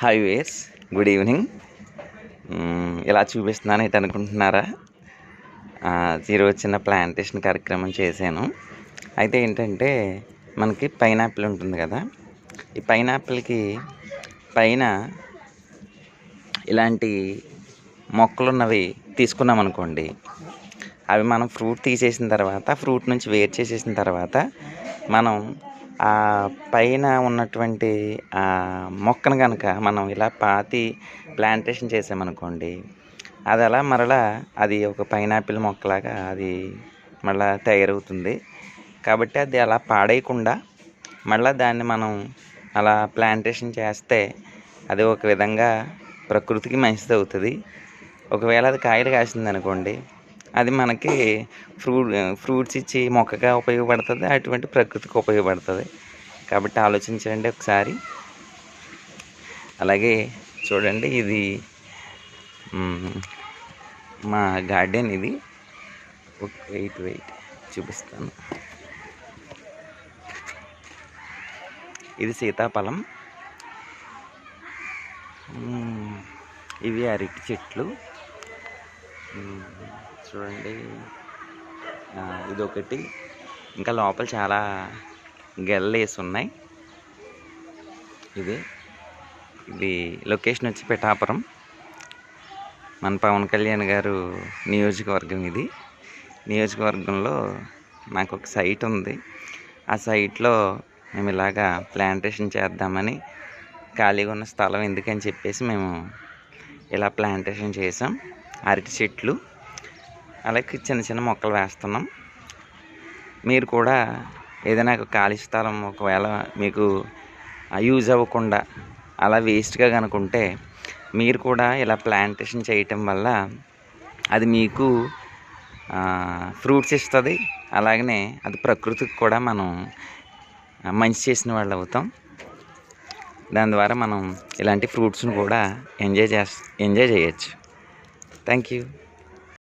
Hi వేస్ good evening ఇలా చూపిస్తున్నాను ఏంటి అనుకుంటున్నారా? ఈరోజు చిన్న ప్లాంటేషన్ కార్యక్రమం చేశాను. అయితే ఏంటంటే మనకి పైనాపిల్ ఉంటుంది కదా? ఈ పైనాపిల్కి పైన ఇలాంటి మొక్కలు ఉన్నవి తీసుకున్నాం అనుకోండి. అవి మనం ఫ్రూట్ తీసేసిన తర్వాత ఫ్రూట్ నుంచి వేరు చేసేసిన తర్వాత మనం ఆ పైన ఉన్నటువంటి ఆ మొక్కను కనుక మనం ఇలా పాతి ప్లాంటేషన్ చేసామనుకోండి అది అలా మరలా అది ఒక పైనాపిల్ మొక్కలాగా అది మళ్ళా తయారవుతుంది. కాబట్టి అది అలా పాడేయకుండా మళ్ళీ దాన్ని మనం అలా ప్లాంటేషన్ చేస్తే అది ఒక విధంగా ప్రకృతికి మంచిది అవుతుంది ఒకవేళ అది కాయలు కాసింది అనుకోండి అది మనకి ఫ్రూట్ ఫ్రూట్స్ ఇచ్చి మొక్కగా ఉపయోగపడుతుంది అటువంటి ప్రకృతికి ఉపయోగపడుతుంది. కాబట్టి ఆలోచించండి ఒకసారి. అలాగే చూడండి ఇది మా గార్డెన్ ఇది. వెయిట్ వెయిట్ చూపిస్తాను. ఇది సీతాఫలం. ఇవి అరటి చెట్లు. చూడండి. ఇదొకటి. ఇంకా లోపల చాలా గెల్లేసి ఉన్నాయి ఇది. ఇది లొకేషన్ వచ్చి పిఠాపురం. మన పవన్ కళ్యాణ్ గారు నియోజకవర్గం ఇది. నియోజకవర్గంలో నాకు ఒక సైట్ ఉంది. ఆ సైట్లో మేము ఇలాగా ప్లాంటేషన్ చేద్దామని ఖాళీగా ఉన్న స్థలం ఎందుకని చెప్పేసి మేము ఇలా ప్లాంటేషన్ చేసాం. అరటి చెట్లు. అలాగే చిన్న చిన్న మొక్కలు వేస్తున్నాం. మీరు కూడా ఏదైనా ఒక ఖాళీ స్థలం ఒకవేళ మీకు యూజ్ అవ్వకుండా అలా వేస్ట్గా కనుకుంటే మీరు కూడా ఇలా ప్లాంటేషన్ చేయటం వల్ల అది మీకు ఫ్రూట్స్ ఇస్తుంది. అలాగనే అది ప్రకృతికి కూడా మనం మంచి చేసిన వాళ్ళు అవుతాం. దాని ద్వారా మనం ఇలాంటి ఫ్రూట్స్ను కూడా ఎంజాయ్ చేస్ ఎంజాయ్ చేయొచ్చు. Thank you